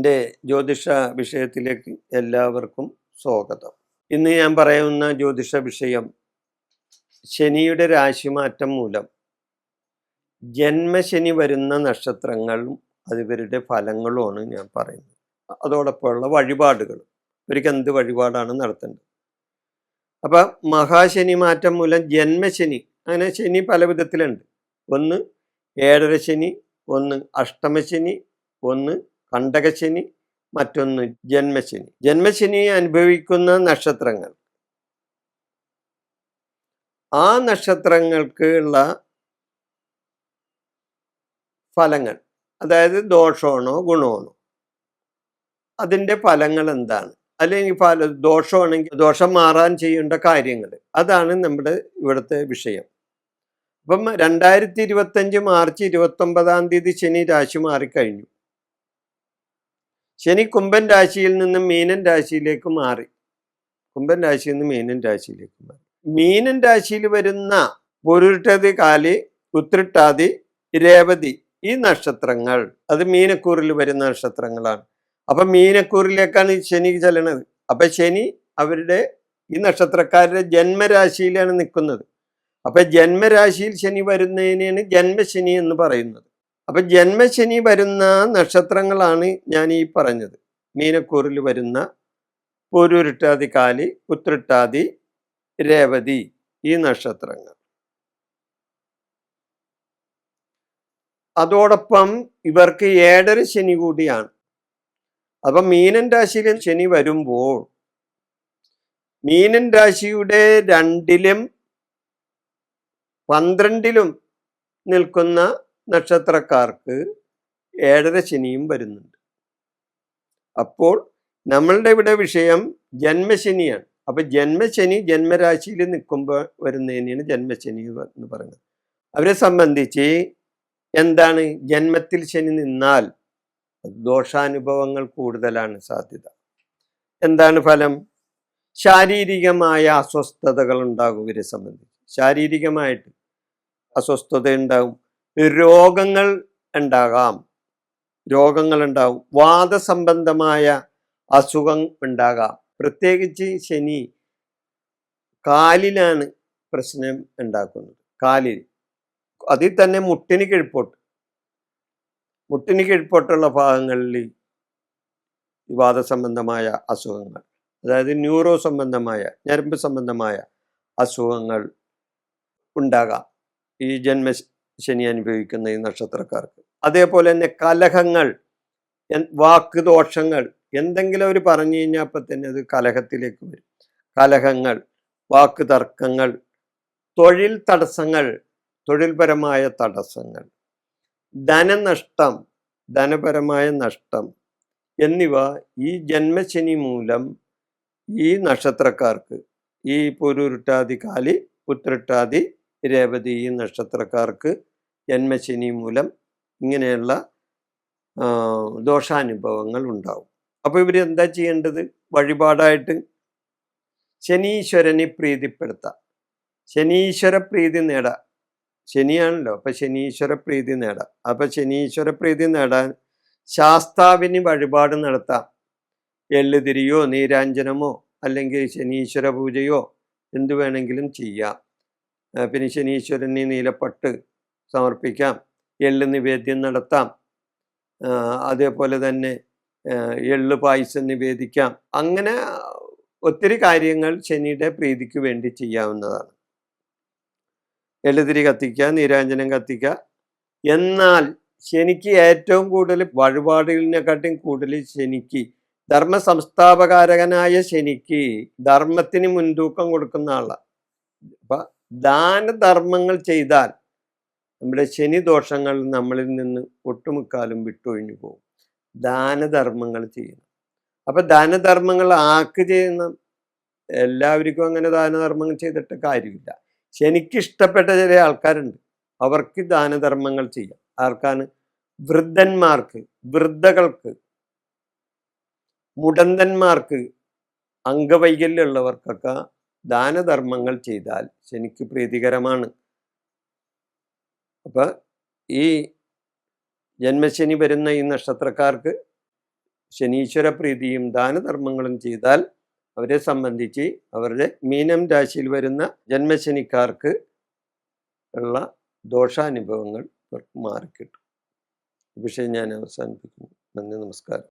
എന്റെ ജ്യോതിഷ വിഷയത്തിലേക്ക് എല്ലാവർക്കും സ്വാഗതം. ഇന്ന് ഞാൻ പറയുന്ന ജ്യോതിഷ വിഷയം ശനിയുടെ രാശിമാറ്റം മൂലം. ജന്മശനി വരുന്ന നക്ഷത്രങ്ങളും അതിവരുടെ ഫലങ്ങളുമാണ് ഞാൻ പറയുന്നത്. അതോടൊപ്പമുള്ള വഴിപാടുകളും. ഇവർക്ക് എന്ത് വഴിപാടാണ് നടത്തേണ്ടത്? അപ്പം മഹാശനി മാറ്റം മൂലം ജന്മശനി അങ്ങനെ ശനി പല വിധത്തിലുണ്ട്. ഒന്ന് ഏഴര ശനി ഒന്ന് അഷ്ടമശനി ഒന്ന് കണ്ടകശനി മറ്റൊന്ന് ജന്മശനി. ജന്മശനി അനുഭവിക്കുന്ന നക്ഷത്രങ്ങൾ. ആ നക്ഷത്രങ്ങൾക്ക് ഉള്ള ഫലങ്ങൾ അതായത് ദോഷമാണോ ഗുണമാണോ? അതിന്റെ ഫലങ്ങൾ എന്താണ്? അല്ലെങ്കിൽ ഫല ദോഷമാണെങ്കിൽ ദോഷം മാറാൻ ചെയ്യേണ്ട കാര്യങ്ങൾ. അതാണ് നമ്മുടെ ഇവിടുത്തെ വിഷയം. അപ്പം രണ്ടായിരത്തി ഇരുപത്തഞ്ച് മാർച്ച് ഇരുപത്തൊമ്പതാം തീയതി ശനി രാശി മാറിക്കഴിഞ്ഞു. ശനി കുംഭൻ രാശിയിൽ നിന്ന് മീനൻ രാശിയിലേക്ക് മാറി. കുംഭൻ രാശിയിൽ നിന്ന് മീനൻ രാശിയിലേക്ക് മാറി. മീനൻ രാശിയിൽ വരുന്ന പൊരുട്ടതി കാലി ഉത്രിട്ടാതി രേവതി ഈ നക്ഷത്രങ്ങൾ. അത് മീനക്കൂറിൽ വരുന്ന നക്ഷത്രങ്ങളാണ്. അപ്പൊ മീനക്കൂറിലേക്കാണ് ശനി ചെല്ലണത്. അപ്പൊ ശനി അവരുടെ ഈ നക്ഷത്രക്കാരുടെ ജന്മരാശിയിലാണ് നിൽക്കുന്നത്. അപ്പൊ ജന്മരാശിയിൽ ശനി വരുന്നതിനെയാണ് ജന്മശനി എന്ന് പറയുന്നത്. അപ്പൊ ജന്മശനി വരുന്ന നക്ഷത്രങ്ങളാണ് ഞാൻ ഈ പറഞ്ഞത്. മീനക്കൂറിൽ വരുന്ന പൂരൂരിട്ടാതി കാലി പുത്രിട്ടാതി രേവതി ഈ നക്ഷത്രങ്ങൾ. അതോടൊപ്പം ഇവർക്ക് ഏഴര ശനി കൂടിയാണ്. അപ്പം മീനൻ രാശിയിൽ ശനി വരുമ്പോൾ മീനൻ രാശിയുടെ രണ്ടിലും പന്ത്രണ്ടിലും നിൽക്കുന്ന നക്ഷത്രക്കാർക്ക് ഏഴര ശനിയും വരുന്നുണ്ട്. അപ്പോൾ നമ്മളുടെ ഇവിടെ വിഷയം ജന്മശനിയാണ്. അപ്പൊ ജന്മശനി ജന്മരാശിയിൽ നിൽക്കുമ്പോൾ വരുന്നതിനാണ് ജന്മശനി എന്ന് പറയുന്നത്. അവരെ സംബന്ധിച്ച് എന്താണ്? ജന്മത്തിൽ ശനി നിന്നാൽ ദോഷാനുഭവങ്ങൾ കൂടുതലാണ് സാധ്യത. എന്താണ് ഫലം? ശാരീരികമായ അസ്വസ്ഥതകൾ ഉണ്ടാകും ഇവരെ സംബന്ധിച്ച്. ശാരീരികമായിട്ട് അസ്വസ്ഥത ഉണ്ടാകും. രോഗങ്ങൾ ഉണ്ടാകാം. രോഗങ്ങൾ ഉണ്ടാകും വാദസംബന്ധമായ അസുഖം ഉണ്ടാകാം. പ്രത്യേകിച്ച് ശനി കാലിലാണ് പ്രശ്നം ഉണ്ടാക്കുന്നത്. കാലിൽ. അതിൽ തന്നെ മുട്ടിന് കിഴിപ്പോട്ട് മുട്ടിന് കിഴിപ്പോട്ടുള്ള ഭാഗങ്ങളിൽ ഈ വാദസംബന്ധമായ അസുഖങ്ങൾ അതായത് ന്യൂറോ സംബന്ധമായ ഞരമ്പ് സംബന്ധമായ അസുഖങ്ങൾ ഉണ്ടാകാം. ഈ ജന്മ ശനി അനുഭവിക്കുന്ന ഈ നക്ഷത്രക്കാർക്ക്. അതേപോലെ തന്നെ കലഹങ്ങൾ വാക്ക് ദോഷങ്ങൾ എന്തെങ്കിലും അവർ പറഞ്ഞു കഴിഞ്ഞാൽ അപ്പം തന്നെ അത് കലഹത്തിലേക്ക് വരും. കലഹങ്ങൾ വാക്ക് തർക്കങ്ങൾ തൊഴിൽ തടസ്സങ്ങൾ തൊഴിൽപരമായ തടസ്സങ്ങൾ ധനനഷ്ടം ധനപരമായ നഷ്ടം എന്നിവ ഈ ജന്മശനി മൂലം ഈ നക്ഷത്രക്കാർക്ക് ഈ പൊരുരുട്ടാതി കാലി ഉത്രട്ടാതി രേവതി ഈ നക്ഷത്രക്കാർക്ക് ജന്മശനി മൂലം ഇങ്ങനെയുള്ള ദോഷാനുഭവങ്ങൾ ഉണ്ടാവും. അപ്പോൾ ഇവർ എന്താ ചെയ്യേണ്ടത്? വഴിപാടായിട്ട് ശനീശ്വരനെ പ്രീതിപ്പെടുത്താം. ശനീശ്വര പ്രീതി നേടാം. ശനിയാണല്ലോ അപ്പൊ ശനീശ്വര പ്രീതി നേടാം. അപ്പൊ ശനീശ്വര പ്രീതി നേടാൻ ശാസ്താവിന് വഴിപാട് നടത്താം. എള്ളുതിരിയോ നീരാഞ്ജനമോ അല്ലെങ്കിൽ ശനീശ്വര പൂജയോ എന്തു വേണമെങ്കിലും ചെയ്യാം. പിന്നെ ശനീശ്വരന് നീലപ്പട്ട് സമർപ്പിക്കാം. എള്ള് നിവേദ്യം നടത്താം. അതേപോലെ തന്നെ എള്ള് പായസം നിവേദിക്കാം. അങ്ങനെ ഒത്തിരി കാര്യങ്ങൾ ശനിയുടെ പ്രീതിക്ക് വേണ്ടി ചെയ്യാവുന്നതാണ്. എള്ളുതിരി കത്തിക്കുക നീരാഞ്ജനം കത്തിക്കുക. എന്നാൽ ശനിക്ക് ഏറ്റവും കൂടുതൽ വഴിപാടുകളിനെക്കാട്ടും കൂടുതൽ ശനിക്ക് ധർമ്മ സംസ്ഥാപകാരകനായ ശനിക്ക് ധർമ്മത്തിന് മുൻതൂക്കം കൊടുക്കുന്ന ആളാണ് അപ്പൊ ദാനധർമ്മങ്ങൾ ചെയ്താൽ നമ്മുടെ ശനി ദോഷങ്ങൾ നമ്മളിൽ നിന്ന് ഒട്ടുമുക്കാലും വിട്ടൊഴിഞ്ഞു പോകും. ദാനധർമ്മങ്ങൾ ചെയ്യണം. അപ്പൊ ദാനധർമ്മങ്ങൾ ആക്ക് ചെയ്യുന്ന? എല്ലാവർക്കും അങ്ങനെ ദാനധർമ്മങ്ങൾ ചെയ്തിട്ട് കാര്യമില്ല. ശനിക്ക് ഇഷ്ടപ്പെട്ട ചില ആൾക്കാരുണ്ട്. അവർക്ക് ദാനധർമ്മങ്ങൾ ചെയ്യാം. ആർക്കാണ്? വൃദ്ധന്മാർക്ക് വൃദ്ധകൾക്ക് മുടന്തന്മാർക്ക് അംഗവൈകല്യമുള്ളവർക്കൊക്കെ ദാനധർമ്മങ്ങൾ ചെയ്താൽ ശനിക്ക് പ്രീതികരമാണ്. അപ്പൊ ഈ ജന്മശനി വരുന്ന ഈ നക്ഷത്രക്കാർക്ക് ശനീശ്വര പ്രീതിയും ദാനധർമ്മങ്ങളും ചെയ്താൽ അവരെ സംബന്ധിച്ച് അവരുടെ മീനം രാശിയിൽ വരുന്ന ജന്മശനിക്കാർക്ക് ഉള്ള ദോഷാനുഭവങ്ങൾ മാറിക്കിട്ടും. ഈ വിഷയം ഞാൻ അവസാനിപ്പിക്കുന്നു. നന്ദി നമസ്കാരം.